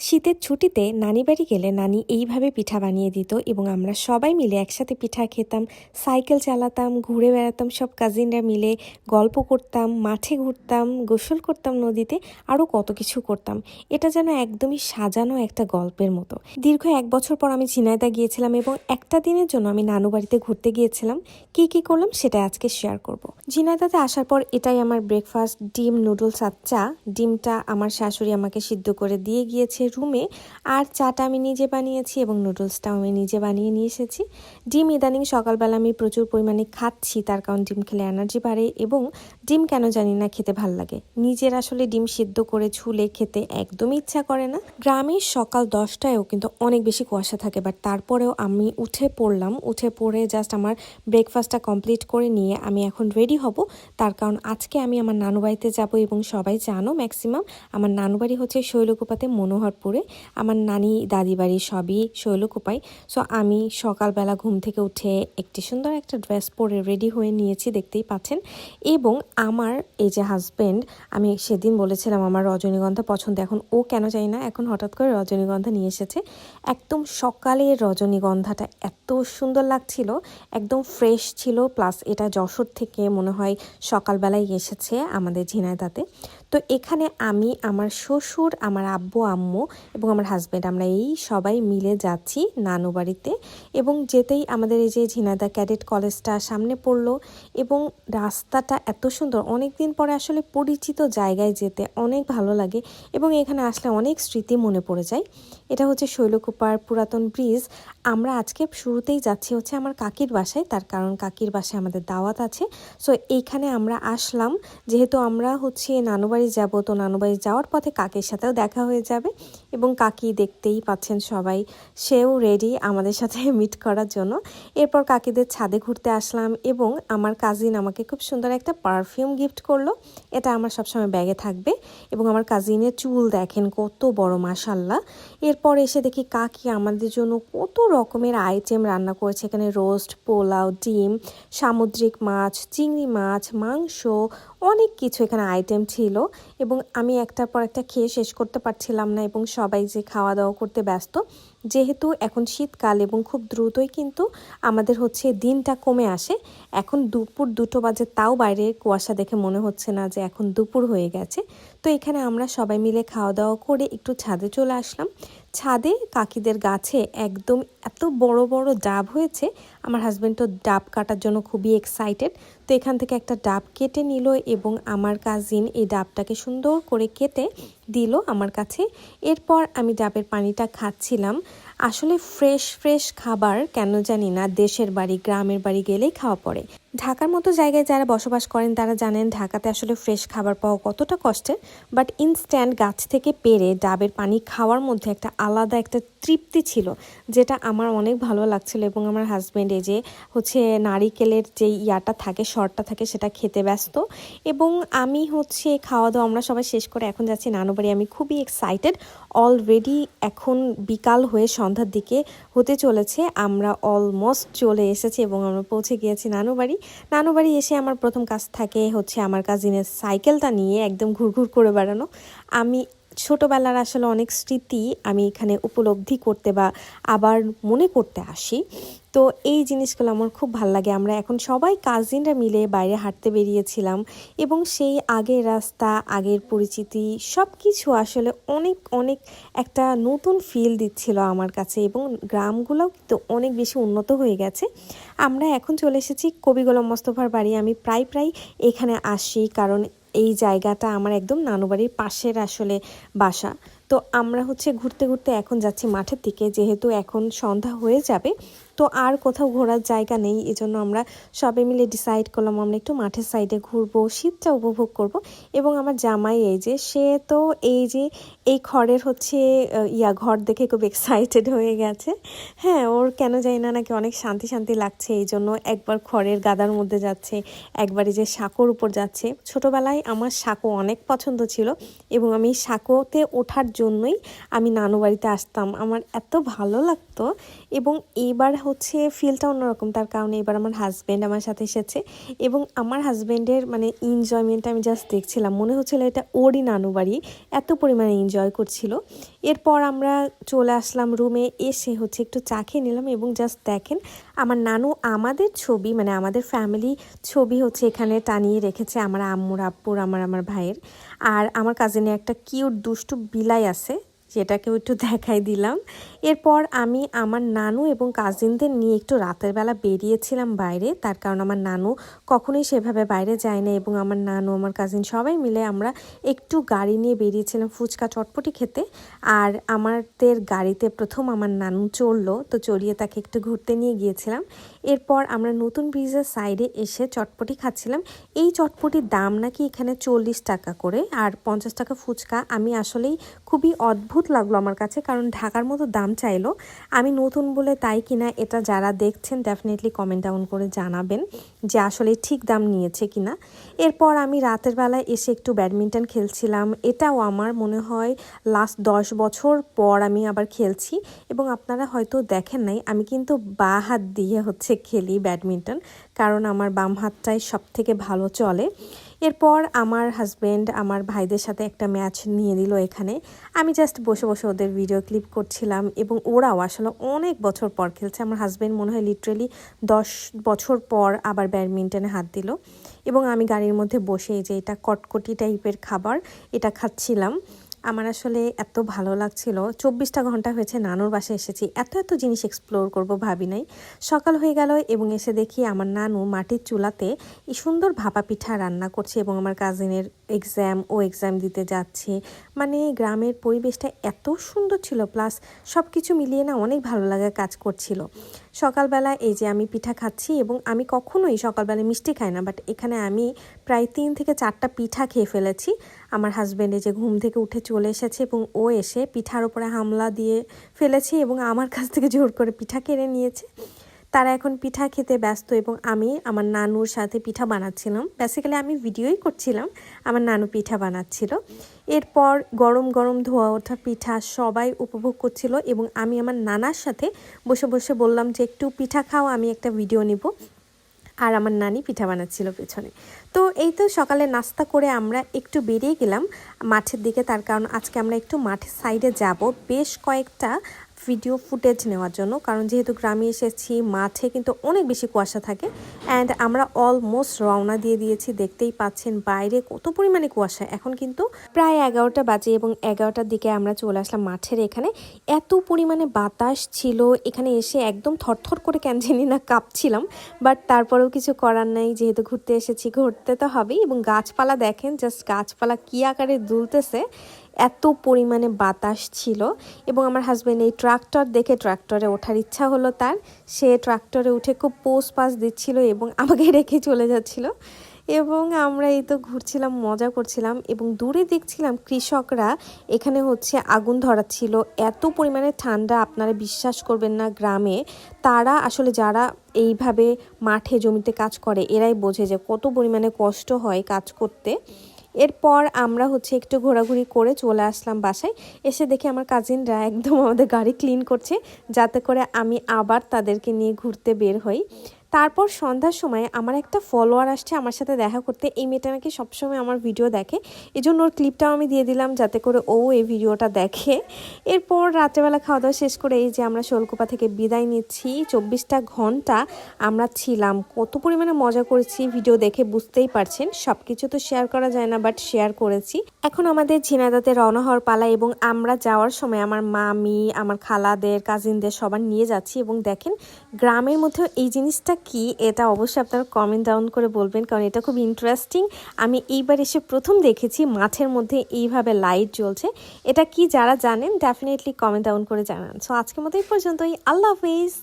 শীতের ছুটিতে নানি বাড়ি গেলে নানি এইভাবে পিঠা বানিয়ে দিত এবং আমরা সবাই মিলে একসাথে পিঠা খেতাম, সাইকেল চালাতাম, ঘুরে বেড়াতাম, সব কাজিনরা মিলে গল্প করতাম, মাঠে ঘুরতাম, গোসল করতাম নদীতে, আরও কত কিছু করতাম। এটা যেন একদমই সাজানো একটা গল্পের মতো। দীর্ঘ এক বছর পর আমি ঝিনাইদা গিয়েছিলাম এবং একটা দিনের জন্য আমি নানু বাড়িতে ঘুরতে গিয়েছিলাম। কি কি করলাম সেটা আজকে শেয়ার করব। ঝিনাইদাতে আসার পর এটাই আমার ব্রেকফাস্ট ডিম নুডলস আর চা। ডিমটা আমার শাশুড়ি আমাকে সিদ্ধ করে দিয়ে গিয়েছে রুমে আর চাটা আমি নিজে বানিয়েছি এবং নুডলসটাও আমি নিজে বানিয়ে নিয়ে এসেছি। ডিম ইদানিং সকালবেলা আমি প্রচুর পরিমাণে খাচ্ছি, তার কারণ ডিম খেলে এনার্জি বাড়ে এবং ডিম কেন জানি না খেতে ভালো লাগে। নিজের আসলে ডিম সিদ্ধ করে ঝুলে খেতে একদমই ইচ্ছা করে না। গ্রামে সকাল দশটায়ও কিন্তু অনেক বেশি কুয়াশা থাকে বাট তারপরেও আমি উঠে পড়লাম। উঠে পড়ে জাস্ট আমার ব্রেকফাস্টটা কমপ্লিট করে নিয়ে আমি এখন রেডি হব। তার কারণ আজকে আমি আমার নানু বাড়িতে যাব এবং সবাই জানো ম্যাক্সিমাম আমার নানু বাড়ি হচ্ছে শৈলকুপাতে মনোহরপুরে আমার নানি, দাদি বাড়ি সবই শৈলকুপাই সো আমি সকালবেলা ঘুম থেকে উঠে একটি সুন্দর একটা ড্রেস পরে রেডি হয়ে নিয়েছি, দেখতেই পাচ্ছেন। এবং আমার এই যে হাজব্যান্ড আমি সেদিন বলেছিলাম আমার রজনীগন্ধা পছন্দ, এখন ও কেন চাই না, এখন হঠাৎ করে রজনীগন্ধা নিয়ে এসেছে। একদম সকালে রজনীগন্ধাটা এত সুন্দর লাগছিল, একদম ফ্রেশ ছিল প্লাস এটা যশোর থেকে মনে হয় সকালবেলায় এসেছে আমাদের ঝিনাইদাতে। তো এখানে আমি, আমার শ্বশুর, আমার আব্বু, আম্মু এবং আমার হাজব্যান্ড আমরা এই সবাই মিলে যাচ্ছি নানু বাড়িতে এবং যেতেই আমাদের এই যে ঝিনাদা ক্যাডেট কলেজটা সামনে পড়ল এবং রাস্তাটা এত সুন্দর। অনেক দিন পরে আসলে পরিচিত জায়গায় যেতে অনেক ভালো লাগে এবং এখানে আসলে অনেক স্মৃতি মনে পড়ে যায়। এটা হচ্ছে শৈলকুপার পুরাতন ব্রিজ। আমরা আজকে শুরুতেই যাচ্ছি হচ্ছে আমার কাকির বাসায়, তার কারণ কাকির বাসায় আমাদের দাওয়াত আছে। সো এইখানে আমরা আসলাম। যেহেতু আমরা হচ্ছে নানুবাড়ি যাব, তো নানুবাড়ি যাওয়ার পথে কাকির সাথেও দেখা হয়ে যাবে। এবং কাকি দেখতেই পাচ্ছেন সবাই। সেও রেডি আমাদের সাথে মিট করার জন্য। এরপর কাকিদের ছাদে ঘুরতে আসলাম এবং আমার কাজিন আমাকে খুব সুন্দর একটা পারফিউম গিফট করল। এটা আমার সবসময় ব্যাগে থাকবে এবং আমার কাজিনের চুল দেখেন কত বড় মাসাল্লাহ এরপর এসে দেখি কাকি আমাদের জন্য কত রকমের আইটেম রান্না করেছে। এখানে রোস্ট পোলাও, ডিম, সামুদ্রিক মাছ, চিংড়ি মাছ, মাংস অনেক কিছু এখানে আইটেম ছিল এবং আমি একটার পর একটা খেয়ে শেষ করতে পারছিলাম না এবং সবাই যে খাওয়া দাওয়া করতে ব্যস্ত, যেহেতু এখন শীতকাল এবং খুব দ্রুতই কিন্তু আমাদের হচ্ছে দিনটা কমে আসে, এখন দুপুর দুটো বাজে তাও বাইরে কুয়াশা দেখে মনে হচ্ছে না যে এখন দুপুর হয়ে গেছে। তো এখানে আমরা সবাই মিলে খাওয়া দাওয়া করে একটু ছাদে চলে আসলাম। ছাদে কাকিদের গাছে একদম এত বড় বড় ডাব হয়েছে, আমার হাজব্যান্ড তো ডাব কাটার জন্য খুবই এক্সাইটেড তো এখান থেকে একটা ডাব কেটে নিল এবং আমার কাজিন এই ডাবটাকে সুন্দর করে কেটে দিল আমার কাছে। এরপর আমি ডাবের পানিটা খাচ্ছিলাম। আসলে ফ্রেশ ফ্রেশ খাবার কেন জানি না, দেশের বাড়ি, গ্রামের বাড়ি গেলেই খাওয়া পড়ে। ঢাকার মতো জায়গায় যারা বসবাস করেন, তারা জানেন ঢাকাতে আসলে ফ্রেশ খাবার পাওয়া কতটা কষ্টের। বাট ইনস্ট্যান্ট গাছ থেকে পেরে ডাবের পানি খাওয়ার মধ্যে একটা আলাদা একটা তৃপ্তি ছিল, যেটা আমার অনেক ভালো লাগছিল এবং আমার হাজব্যান্ড এই যে হচ্ছে নারিকেলের যে ইয়াটা থাকে শরটা থাকে, সেটা খেতে ব্যস্ত এবং আমি হচ্ছে খাওয়া দাওয়া আমরা সবাই শেষ করে এখন যাচ্ছি নানু বাড়ি আমি খুবই এক্সাইটেড অলরেডি এখন বিকাল হয়ে সন্ধ্যার দিকে হতে চলেছে, আমরা অলমোস্ট চলে এসেছি এবং আমরা পৌঁছে গিয়েছি নানু বাড়ি নানু বাড়ি এসে আমার প্রথম কাজ থাকে হচ্ছে আমার কাজিনের সাইকেলটা নিয়ে একদম ঘুরঘুর করে বেড়ানো। আমি ছোটোবেলার আসলে অনেক স্মৃতি আমি এখানে উপলব্ধি করতে বা আবার মনে করতে আসি। তো এই জিনিসগুলো আমার খুব ভালো লাগে। আমরা এখন সবাই কাজিনরা মিলে বাইরে হাঁটতে বেরিয়েছিলাম এবং সেই আগের রাস্তা, আগের পরিচিতি সব কিছু আসলে অনেক অনেক একটা নতুন ফিল দিচ্ছিল আমার কাছে এবং গ্রামগুলোও কিন্তু অনেক বেশি উন্নত হয়ে গেছে। আমরা এখন চলে এসেছি কবি গোলাম মোস্তফার বাড়ি। আমি প্রায় প্রায় এখানে আসি কারণ এই জায়গাটা আমার একদম নানুবাড়ির পাশের আসলে বাসা। তো আমরা হচ্ছে ঘুরতে ঘুরতে এখন যাচ্ছি মাঠের দিকে, যেহেতু এখন সন্ধ্যা হয়ে যাবে। তো আর কোথাও ঘোরার জায়গা নেই, এজন্য আমরা সবাই মিলে ডিসাইড করলাম আমরা একটু মাঠের সাইডে ঘুরবো, শীতটা উপভোগ করব। এবং আমার জামাই এই যে, সে তো এই যে, এই খড়ের হচ্ছে ইয়া ঘর দেখে খুব এক্সাইটেড হয়ে গেছে। হ্যাঁ ওর কেন জানি না নাকি অনেক শান্তি শান্তি লাগছে এই জন্য একবার খড়ের গাদার মধ্যে যাচ্ছে, একবারে যে সাঁকোর উপর যাচ্ছে। ছোটোবেলায় আমার সাঁকো অনেক পছন্দ ছিল এবং আমি সাঁকোতে ওঠার জন্যই আমি নানু বাড়িতে আসতাম। আমার এত ভালো লাগতো এবং এইবার হচ্ছে ফিলটা অন্যরকম, তার কারণে এবার আমার হাজব্যান্ড আমার সাথে এসেছে। এবং আমার হাজব্যান্ডের মানে এনজয়মেন্ট আমি জাস্ট দেখছিলাম। মনে হচ্ছিল এটা ওরই নানু বাড়ি, এত পরিমাণে এনজয় করছিল। এরপর আমরা চলে আসলাম রুমে এসে হচ্ছে একটু চা খেয়ে নিলাম এবং জাস্ট দেখেন আমার নানু আমাদের ছবি মানে আমাদের ফ্যামিলি ছবি হচ্ছে এখানে টানিয়ে রেখেছে আমার আম্মুর, আব্বুর, আমার আমার ভাইয়ের। আর আমার কাজিনে একটা কিউট দুষ্টু বিলাই আছে। যেটাকেও একটু দেখাই দিলাম। এরপর আমি আমার নানু এবং কাজিনদের নিয়ে একটু রাতের বেলা বেরিয়েছিলাম বাইরে। তার কারণ আমার নানু কখনোই সেভাবে বাইরে যায় না এবং আমার নানু, আমার কাজিন সবাই মিলে আমরা একটু গাড়ি নিয়ে বেরিয়েছিলাম ফুচকা চটপটি খেতে। আর আমাদের গাড়িতে প্রথম আমার নানু চড়লো, তো চড়িয়ে তাকে একটু ঘুরতে নিয়ে গিয়েছিলাম। এরপর আমরা নতুন ব্রিজের সাইডে এসে চটপটি খাচ্ছিলাম। এই চটপটির দাম নাকি এখানে চল্লিশ টাকা করে, আর পঞ্চাশ টাকা ফুচকা। আমি আসলেই খুবই অদ্ভুত অদ্ভুত লাগল আমার কাছে, কারণ ঢাকার মতো দাম চাইলো। আমি নতুন বলে তাই কিনা এটা যারা দেখছেন ডেফিনেটলি কমেন্ট ডাউন করে জানাবেন যে আসলে ঠিক দাম নিয়েছে কিনা। এরপর আমি রাতের বেলায় এসে একটু ব্যাডমিন্টন খেলছিলাম। এটাও আমার মনে হয় লাস্ট দশ বছর পর আমি আবার খেলছি এবং আপনারা হয়তো দেখেন নাই, আমি কিন্তু বা হাত দিয়ে হচ্ছে খেলি ব্যাডমিন্টন, কারণ আমার বাম হাতটাই সব থেকে ভালো চলে। এরপর আমার হাজব্যান্ড আমার ভাইদের সাথে একটা ম্যাচ নিয়ে নিল এখানে। আমি জাস্ট বসে বসে ওদের ভিডিও ক্লিপ করছিলাম এবং ওরাও আসলে অনেক বছর পর খেলছে। আমার হাজব্যান্ড মনে হয় লিটারেলি দশ বছর পর আবার ব্যাডমিন্টনে হাত দিল এবং আমি গাড়ির মধ্যে বসে যে এটা কটকটি টাইপের খাবার, এটা খাচ্ছিলাম। আমার আসলে এত ভালো লাগছিল। চব্বিশটা ঘণ্টা হয়েছে নানুর বাসায় এসেছি। এত এত জিনিস এক্সপ্লোর করব ভাবি নাই। সকাল হয়ে গেল এবং এসে দেখি আমার নানু মাটির চুলাতে এই সুন্দর ভাপা পিঠা রান্না করছে এবং আমার কাজিনের এক্সাম ও এক্সাম দিতে যাচ্ছে। মানে গ্রামের পরিবেশটা এত সুন্দর ছিল প্লাস সব কিছু মিলিয়ে না অনেক ভালো লাগা কাজ করছিল। সকালবেলা এই যে আমি পিঠা খাচ্ছি এবং আমি কখনোই সকালবেলা মিষ্টি খাই না বাট এখানে আমি প্রায় তিন থেকে চারটা পিঠা খেয়ে ফেলেছি। আমার হাজব্যান্ডে যে ঘুম থেকে উঠে চলে এসেছে এবং ও এসে পিঠার ওপরে হামলা দিয়ে ফেলেছে এবং আমার কাছ থেকে জোর করে পিঠা কেড়ে নিয়েছে। তারা এখন পিঠা খেতে ব্যস্ত এবং আমি আমার নানুর সাথে পিঠা বানাচ্ছিলাম। বেসিক্যালি আমি ভিডিওই করছিলাম, আমার নানু পিঠা বানাচ্ছিল। এরপর গরম গরম ধোয়া ওঠা পিঠা সবাই উপভোগ করছিল এবং আমি আমার নানার সাথে বসে বসে বললাম যে, একটু পিঠা খাও, আমি একটা ভিডিও নিব। আর আমার নানি পিঠা বানাচ্ছিল পেছনে। তো এই তো সকালে নাস্তা করে আমরা একটু বেরিয়ে গেলাম মাঠের দিকে। তার কারণ আজকে আমরা একটু মাঠের সাইডে যাব। বেশ কয়েকটা ভিডিও ফুটেজ নেওয়ার জন্য, কারণ যেহেতু গ্রামে এসেছি, মাঠে কিন্তু অনেক বেশি কুয়াশা থাকে অ্যান্ড আমরা অলমোস্ট রওনা দিয়ে দিয়েছি, দেখতেই পাচ্ছেন বাইরে কত পরিমাণে কুয়াশা। এখন কিন্তু প্রায় এগারোটা বাজে এবং এগারোটার দিকে আমরা চলে আসলাম মাঠের এখানে। এত পরিমাণে বাতাস ছিল, এখানে এসে একদম থরথর করে কেন জানি না কাঁপছিলাম বাট তারপরেও কিছু করার নাই, যেহেতু ঘুরতে এসেছি, ঘুরতে তো হবেই, এবং গাছপালা দেখেন জাস্ট গাছপালা কী আকারে দুলতেছে এত পরিমাণে বাতাস ছিল এবং আমার হাজব্যান্ড এই ট্রাক্টর দেখে ট্রাক্টরে ওঠার ইচ্ছা হলো তার। সে ট্রাক্টরে উঠে খুব পোস পাস দিচ্ছিল এবং আমাকে রেখে চলে যাচ্ছিল। এবং আমরা এই তো ঘুরছিলাম, মজা করছিলাম এবং দূরে দেখছিলাম কৃষকরা এখানে হচ্ছে আগুন ধরাচ্ছিল। এত পরিমাণে ঠান্ডা, আপনারা বিশ্বাস করবেন না গ্রামে, তারা আসলে যারা এইভাবে মাঠে জমিতে কাজ করে, এরাই বোঝে যে কত পরিমাণে কষ্ট হয় কাজ করতে। এরপর আমরা হচ্ছে একটু ঘোরাঘুরি করে চলে আসলাম বাসায়। এসে দেখি আমার কাজিনরা একদম আমাদের গাড়ি ক্লিন করছে, যাতে করে আমি আবার তাদেরকে নিয়ে ঘুরতে বের হই। তারপর সন্ধ্যার সময় আমার একটা ফলোয়ার আসছে আমার সাথে দেখা করতে। এই মেয়েটা নাকি সবসময় আমার ভিডিও দেখে। এই জন্য ওর ক্লিপটাও আমি দিয়ে দিলাম যাতে করে ও এই ভিডিওটা দেখে। এরপর রাত্রেবেলা খাওয়া দাওয়া শেষ করে এই যে আমরা শোলকুপা থেকে বিদায় নিচ্ছি। চব্বিশটা ঘণ্টা আমরা ছিলাম। কত পরিমাণে মজা করেছি ভিডিও দেখে, বুঝতেই পারছেন। সব কিছু তো শেয়ার করা যায় না বাট শেয়ার করেছি। এখন আমাদের ঝিনাদাতে রওনা হওয়ার পালা এবং আমরা যাওয়ার সময় আমার মামি, আমার খালাদের কাজিনদের সবার নিয়ে যাচ্ছি এবং দেখেন, গ্রামের মধ্যেও এই জিনিসটা কি এটা অবশ্যই আপনারা কমেন্ট ডাউন করে বলবেন, কারণ এটা খুব ইন্টারেস্টিং আমি এইবার এসে প্রথম দেখেছি মাঠের মধ্যে এইভাবে লাইট জ্বলছে। এটা কি যারা জানেন ডেফিনেটলি কমেন্ট ডাউন করে জানান। সো আজকের মতো এই পর্যন্তই। আল্লাহ হাফিজ।